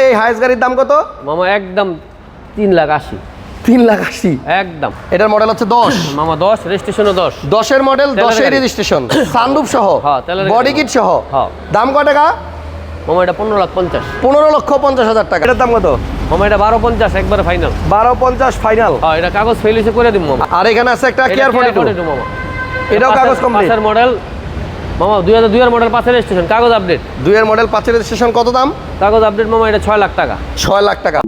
এই হায়েস গাড়ির দাম কত? মামা একদম তিন লাখ আশি। তিন লাখ আশি? একদম। এটার মডেল হচ্ছে দশ। মামা দশ রেজিস্ট্রেশনও দশ। দশের মডেল দশের রেজিস্ট্রেশন সানরুফ সহ? হ্যাঁ, বডি কিট সহ? হ্যাঁ। দাম কত টাকা? মামা এটা পনেরো লাখ পঞ্চাশ। পনেরো লক্ষ পঞ্চাশ হাজার টাকা। এটার দাম কত? মামা এটা বারো পঞ্চাশ একবারে ফাইনাল বারো পঞ্চাশ ফাইনাল হ্যাঁ এটা কাগজ ফেল করে দিব মামা। আর এখানে আছে একটা কেয়ার ফোর্টি টু মামা। এটাও কাগজ complete? মডেল মামা দুই হাজার দুইয়ের মডেল পাঁচের রেজিস্ট্রেশন কাগজ আপডেট দুইয়ের মডেল পাঁচের রেজিস্ট্রেশন কত দাম? কাগজ আপডেট মামা এটা ছয় লাখ টাকা। ছয় লাখ টাকা।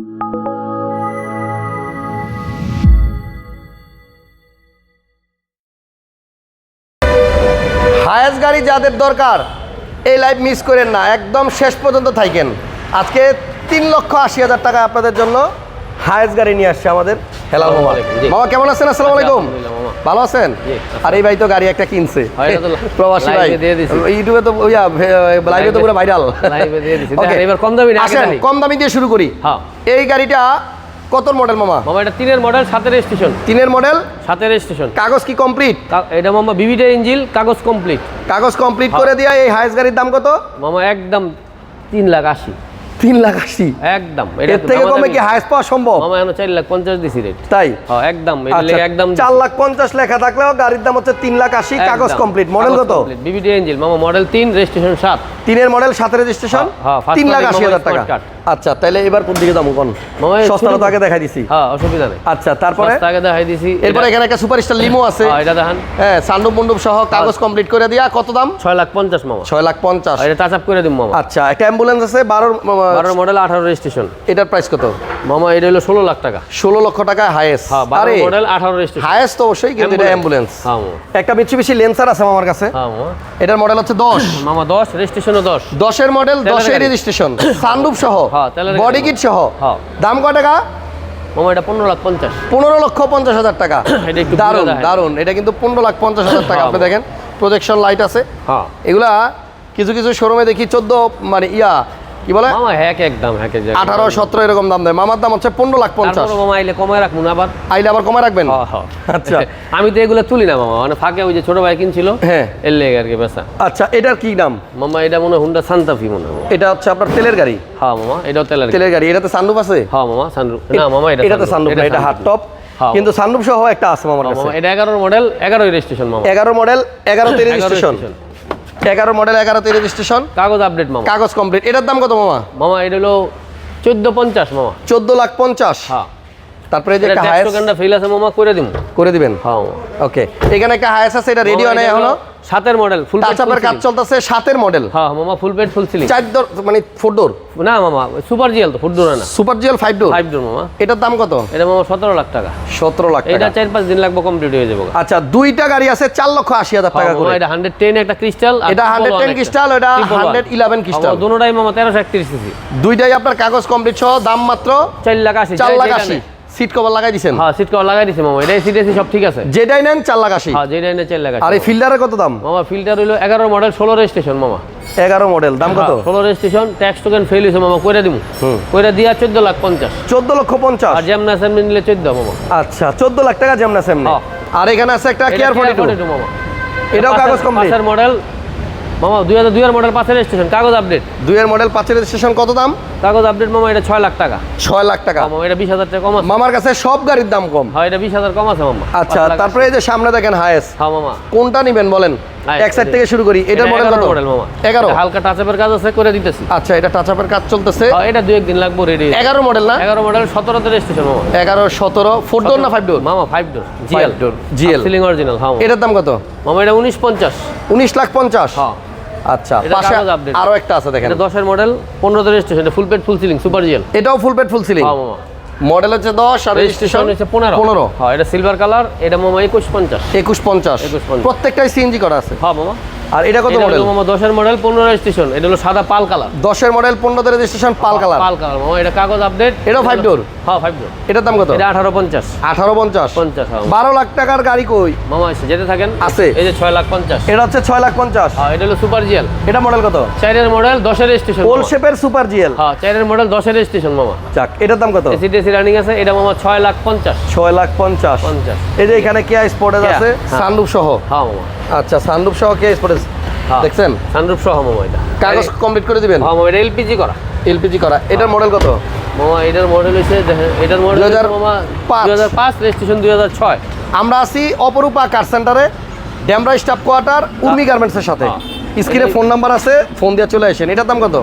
হায়েস্ট গাড়ি যাদের দরকার এই লাইভ মিস করেন না। একদম শেষ পর্যন্ত থাকেন। আজকে তিন লক্ষ আশি হাজার টাকা আপনাদের জন্য। হায়েস্ট গাড়ি নিয়ে আসছে আমাদের। হেলাল মামা। মামা কেমন আছেন? আসসালামু আলাইকুম। ভালো আছেন? আর এই ভাই তো গাড়ি একটা কিনছে। প্রবাসী ভাই। ইউটিউবে তো ওইয়া লাইভে তো পুরো ভাইরাল এবার কম দামি আসেন কম দামি দিয়ে শুরু করি। হ্যাঁ। এই গাড়িটা কত মডেল মামা? মামা এটা তিনের মডেল সাতের রেজিস্ট্রেশন তিনের মডেল সাতের রেজিস্ট্রেশন কাগজ কি কমপ্লিট এটা মামা বিবিটের ইঞ্জিল কাগজ কমপ্লিট কাগজ কমপ্লিট হ্যাঁ। করে দিয়া এই হায়েস গাড়ির দাম কত? মামা একদম তিন লাখ আশি। তিন লাখ আশি। একদম এর থেকে কমে কি হায়েস পাওয়া সম্ভব? মামা এখন চার লাখ পঞ্চাশ দিছি রেট তাই? হ্যাঁ একদম আচ্ছা, একদম চার লাখ পঞ্চাশ লেখা থাকলেও গাড়ির দাম হচ্ছে তিন লাখ আশি কাগজ কমপ্লিট মডেল কত? বিবিটি ইঞ্জিল মামা মডেল তিন রেজিস্ট্রেশন সাত। তিনের মডেল সাথে রেজিস্ট্রেশন হ্যাঁ, হ্যাঁ, তিন লাখ আশি হাজার টাকা। আচ্ছা তাহলে এবার কোন দিকে যাব কোন সস্তাটা তো আগে দেখাই দিছি। হ্যাঁ অসুবিধা নেই। আচ্ছা তারপরে? আগে দেখাই দিছি। এরপরে এখানে একটা সুপারস্টার লিমো আছে। এটা দেখান। হ্যাঁ সান্ডুপ মন্ডুপ সহ কাগজ কমপ্লিট করে দিয়া কত দাম? ছয় লাখ পঞ্চাশ মামা। ছয় লাখ পঞ্চাশ। এটা টাচ আপ করে দিন মামা। আচ্ছা একটা অ্যাম্বুলেন্স আছে বারোর বারো মডেল আঠারো রেজিস্ট্রেশন এটার প্রাইস কত? মামা এটা হলো ষোলো লাখ টাকা। ষোলো লক্ষ টাকা হায়েস্ট হ্যাঁ বারো মডেল আঠারো রেজিস্ট্রেশন হায়েস্ট তো অবশ্যই কিন্তু এটা অ্যাম্বুলেন্স হ্যাঁ একটা বেশি বেশি লেন্সার আছে আমার কাছে। হ্যাঁ এটার মডেল হচ্ছে দশ। মামা দশ রেজিস্ট্রেশনও দশ। দশের মডেল দশের রেজিস্ট্রেশন সানরুফ সহ। হ্যাঁ, বডি কিট সহ। হ্যাঁ। দাম কত টাকা? মামা এটা পনেরো লাখ পঞ্চাশ। পনেরো লক্ষ পঞ্চাশ হাজার টাকা। দারুণ দারুণ এটা কিন্তু পনেরো লাখ পঞ্চাশ হাজার টাকা। হ্যাঁ, আপনি দেখেন প্রজেকশন লাইট আছে। হ্যাঁ। এগুলা কিছু কিছু শোরুমে দেখি চোদ্দ মানে ইয়া কি বলে? মামা হ্যাক একদম হ্যাক এক জায়গায়। আঠারো সতেরো এরকম দাম দেয়। মামার দাম হচ্ছে পনেরো লাখ পঞ্চাশ। মামা আইলে কমায় রাখুন আবার? আইলে আবার কমে রাখবেন। আচ্ছা। আমি তো এগুলো তুলি না মামা মানে ফাঁকে ওই যে ছোট ভাই কিনছিল হ্যাঁ। এর লেগে আর কি বেসা আচ্ছা এটার কি দাম? মামা এটা মনে হয় হুন্ডা সান্তাফি মনে হয়। এটা হচ্ছে আপনার তেলের গাড়ি? হ্যাঁ মামা এটাও তেলের গাড়ি। তেলের গাড়ি। এটাতে সানরুফ আছে? হ্যাঁ মামা সানরুফ না মামা এটা এটাতে সানরুফ এটা হার্ড টপ হ্যাঁ। কিন্তু সানরুফ সহ একটা আছে মামার হ্যাঁ, কাছে। এটা এগারোর মডেল এগারোই রেজিস্ট্রেশন মামা। এগারো মডেল এগারোতে এগারো রেজিস্ট্রেশন। এগারো মডেল এগারো এগারোতে রেজিস্ট্রেশন কাগজ আপডেট মামা। কাগজ কমপ্লিট এটার দাম কত মামা? মামা এটা হলো চোদ্দ পঞ্চাশ মামা। চোদ্দ লাখ পঞ্চাশ। হ্যাঁ। তারপরে যে একটা ট্যাক্স হায়েস ফেল আছে মামা করে দিব করে দিবেন? হ্যাঁ। ওকে এখানে একটা হায়েস আছে এটা রেডি হয় না এখনও। সাতের মডেল ফুল টাচ আপের কাজ চলতেছে সাতের মডেল হ্যাঁ মামা ফুল পেড ফুল সিলিং চার ডোর মানে ফোর ডোর না মামা সুপার জিএল তো ফুট ডোর না। Super GL five door five door মামা। এটার দাম কত? এটা মামা সতেরো লাখ টাকা। সতেরো লাখ এটা চার পাঁচ দিন লাগবে কমপ্লিট হয়ে যাবে। আচ্ছা দুইটা গাড়ি আছে চার লক্ষ আশি হাজার টাকা করে। এটা হান্ড্রেড টেন একটা ক্রিস্টাল এটা হান্ড্রেড টেন ক্রিস্টাল ওটা হান্ড্রেড ইলেভেন ক্রিস্টাল দুটাই মামা তেরোশো একত্রিশ দুইটাই আপনার কাগজ কমপ্লিট সহ দাম মাত্র চার লাখ আশি চার লাখ আশি। সিট কভার লাগাই দিছেন? হ্যাঁ সিট কভার লাগাই দিছে মামা। এটা সিট এসি সব ঠিক আছে। যেটাই নেন লাখ আশি। হ্যাঁ যেটা এনে চার লাখ আর এই ফিল্ডারের কত দাম? মামা ফিল্টার মডেল ষোলো রেজিস্ট্রেশন মামা। এগারো মডেল দাম কত? ষোলো রেজিস্ট্রেশন ট্যাক্স টোকেন ফেল মামা হুম। করে দিয়া চোদ্দ লাখ পঞ্চাশ। চোদ্দ লক্ষ পঞ্চাশ। আর যেমন অ্যাসেম্বলি নিলে চোদ্দ মামা। আচ্ছা চোদ্দ লাখ টাকা যেমন আছে এমনি হ্যাঁ। আর এখানে আছে একটা কেয়ার Kia ফোর্টি টু 42 মামা। এটাও কাগজ কমপ্লিট মডেল মামা দুই হাজার দুইয়ের মডেল পাঁচের রেজিস্ট্রেশন কাগজ আপডেট দুইয়ের মডেল পাঁচের রেজিস্ট্রেশন কত দাম? কাগজ আপডেট মামা এটা ছয় লাখ টাকা। ছয় লাখ টাকা। মামা এটা বিশ হাজার টাকা কম আছে। মামার কাছে সব গাড়ির দাম কম। হ্যাঁ এটা বিশ হাজার কম আছে মামা। আচ্ছা তারপরে এই যে সামনে দেখেন হায়েস হ্যাঁ মামা। কোনটা নিবেন বলেন? এক সাইড থেকে শুরু করি। এটার মডেল কত? মডেল মামা। এগারো। এটা হালকা টাচআপের কাজ আছে করে দিতেছি। আচ্ছা এটা টাচ আপের কাজ চলতেছে। হ্যাঁ, এটা দুই একদিন লাগবে রেডি এগারো মডেল না? এগারো মডেল সতেরোতে রেজিস্ট্রেশন মামা। এগারো সতেরো ফোর ডোর না ফাইভ ডোর মামা five door GL door, GL ceiling original হ্যাঁ এটার দাম কত? মামা এটা উনিশ পঞ্চাশ। উনিশ লাখ পঞ্চাশ। হ্যাঁ। আচ্ছা পাশে আরও একটা আছে দেখেন। এটা দশের মডেল পনেরোতে রেজিস্ট্রেশন এটা full paid full ceiling super GL এটাও ফুল পেড ফুল সিলিং হ্যাঁ মডেল হচ্ছে দশ আর রেজিস্ট্রেশন হচ্ছে পনেরো। পনেরো। হ্যাঁ এটা সিলভার কালার এটা মামা একুশ পঞ্চাশ। একুশ পঞ্চাশ। 2150 প্রত্যেকটাই সিএনজি করা আছে। হ্যাঁ মামা। আর এটা কত মডেল মামা দশের মডেল পনেরো রেজিস্ট্রেশন এটা হলো সাদা পাল কালার। দশের মডেল পনেরোতে registration pearl colour. Pearl colour. মামা এটা কাগজ আপডেট এটাও five door? হ্যাঁ ফাইভ ডোর এটার দাম কত? এটা আঠারো পঞ্চাশ। আঠারো পঞ্চাশ। পঞ্চাশ হ্যাঁ। বারো লাখ টাকার গাড়ি কই? মামা এসে যেতে থাকেন। আছে। এই যে ছয় লাখ পঞ্চাশ। এটা হচ্ছে ছয় লাখ পঞ্চাশ। হ্যাঁ এটা হলো সুপার জিএল এটা মডেল কত? চারের মডেল দশের রেজিস্ট্রেশন ওল শেপের সুপার জিএল হ্যাঁ চারের মডেল দশের রেজিস্ট্রেশন মামা। যাক এটার দাম কত? এসি টেসি রানিং আছে এটা মামা ছয় লাখ পঞ্চাশ। ছয় লাখ পঞ্চাশ। পঞ্চাশ। এই যে এখানে কেয়া স্পোর্টেজ আছে হ্যাঁ। সানরুফ সহ। হ্যাঁ মামা। আচ্ছা সানরুফ সহ কেয়া স্পোর্টেজ হ্যাঁ। দেখছেন? সানরুফ সহ এটা। কাগজ কমপ্লিট করে দিবেন? হ্যাঁ এটা এলপিজি করা। এলপিজি করা। এটার মডেল কত? মামা এটার মডেল হচ্ছে এটার মডেল 2005 মামা দুই হাজার পাঁচ রেজিস্ট্রেশন দুই হাজার ছয়। আমরা আছি অপরূপা কার সেন্টারে ড্যামরা স্টাফ কোয়ার্টার উর্মি গার্মেন্টসের সাথে। স্ক্রিনে ফোন নাম্বার আছে ফোন দিয়ে চলে আসেন। এটার দাম কত?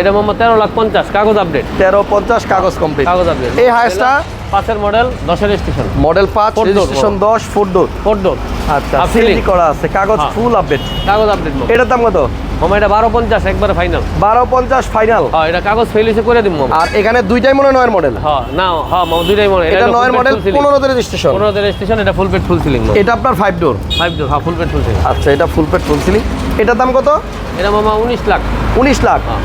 এটা মামা তেরো লাখ পঞ্চাশ কাগজ আপডেট তেরো পঞ্চাশ কাগজ কমপ্লিট কাগজ আপডেট এই হাইসটা পাঁচের মডেল দশের রেজিস্ট্রেশন মডেল পাঁচ রেজিস্ট্রেশন দশ ফুট ডোর ফোর ডোর আচ্ছা Half করা আছে কাগজ হ্যাঁ। ফুল আপডেট কাগজ আপডেট এটার দাম কত? মামা এটা বারো পঞ্চাশ একবারে ফাইনাল বারো পঞ্চাশ ফাইনাল হ্যাঁ এটা কাগজ ফেল হয়েছে করে দিব আর এখানে দুইটাই মনে হয় নয়ের মডেল হ্যাঁ না হ্যাঁ মামা দুইটাই মডেল এটা নয়ের মডেল পনেরোতে রেজিস্ট্রেশন পনেরোতে রেজিস্ট্রেশন এটা ফুল পেড ফুল সিলিং এটা আপনার ফাইভ ডোর ফাইভ ডোর হ্যাঁ ফুল পেড ফুল সিলিং আচ্ছা এটা ফুল পেট ফুল সিলিং এটার দাম কত? এটা মামা উনিশ লাখ। উনিশ লাখ। হ্যাঁ।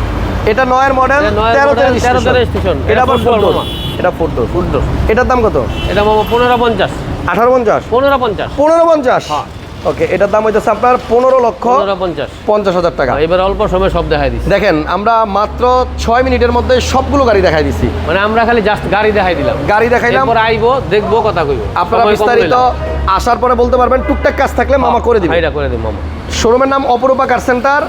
এটা নয়ের মডেল এটা নয়ের তেরোতে model, 13 তে registration। রেজিস্ট্রেশন এটা আবার ফুল ডোর এটা ফোর ডোর ফুল ডোর এটার দাম কত? এটা মামা পনেরো পঞ্চাশ। আঠারো পঞ্চাশ? পনেরো পঞ্চাশ। পনেরো পঞ্চাশ? হ্যাঁ। ওকে এটার দাম হইতেছে আপনার পনেরো লক্ষ পঞ্চাশ। হাজার টাকা। এবার অল্প সময় সব দেখাই দিচ্ছি। দেখেন আমরা মাত্র ছয় মিনিটের মধ্যে সবগুলো গাড়ি দেখাই দিছি মানে আমরা খালি জাস্ট গাড়ি দেখাই দিলাম। গাড়ি দেখাইলাম। এরপর আইবো দেখব কথা কইবো। আপনারা বিস্তারিত আসার পরে বলতে পারবেন টুকটাক কাজ থাকলে মামা করে দিবেন হ্যাঁ, এটা করে দিন মামা। শোরুমের নাম Aparupa car centre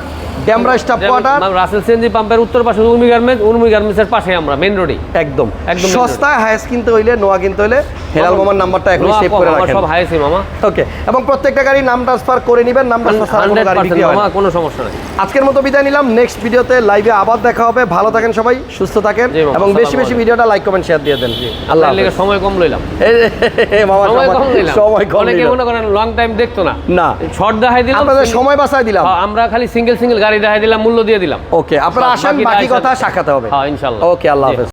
Demra staff quarter. Rasel CNG পাম্পের উত্তর পাশে উর্মি গার্মেন্টস উর্মি গার্মেন্টসের পাশে আমরা মেন রোডে একদম। একদম সস্তায় হায়েস কিনতে হইলে নোয়া কিনতে হইলে হেলাল মামার নাম্বারটা এখন সেভ করে রাখেন। সব হাইছে মামা। ওকে এবং প্রত্যেকটা গাড়ি নাম ট্রান্সফার করে নেবেন নাম ট্রান্সফার গাড়ি বিক্রি হয় কোনো সমস্যা নেই। আজকের মতো বিদায় নিলাম। নেক্সট ভিডিওতে লাইভে আবার দেখা হবে। ভালো থাকেন সবাই সুস্থ থাকেন এবং বেশি বেশি। ভিডিওটা লাইক কমেন্ট শেয়ার দিয়ে দেন। আল্লাহ। সময় কম লইলাম। মামা সময় কম সময়- লইলাম। সময় কম অনেকে মনে করেন লং টাইম দেখতো না। না। শর্ট দেখাই দিলাম আপনাদের সময় বাঁচাই দিলাম। আমরা খালি সিঙ্গেল সিঙ্গেল গাড়ি দেখাই দিলাম মূল্য দিয়ে দিলাম। ওকে আপনার আসেন বাকি কথা সাক্ষাতে হবে। হ্যাঁ ইনশাল্লাহ। ওকে আল্লাহ। হাফেজ।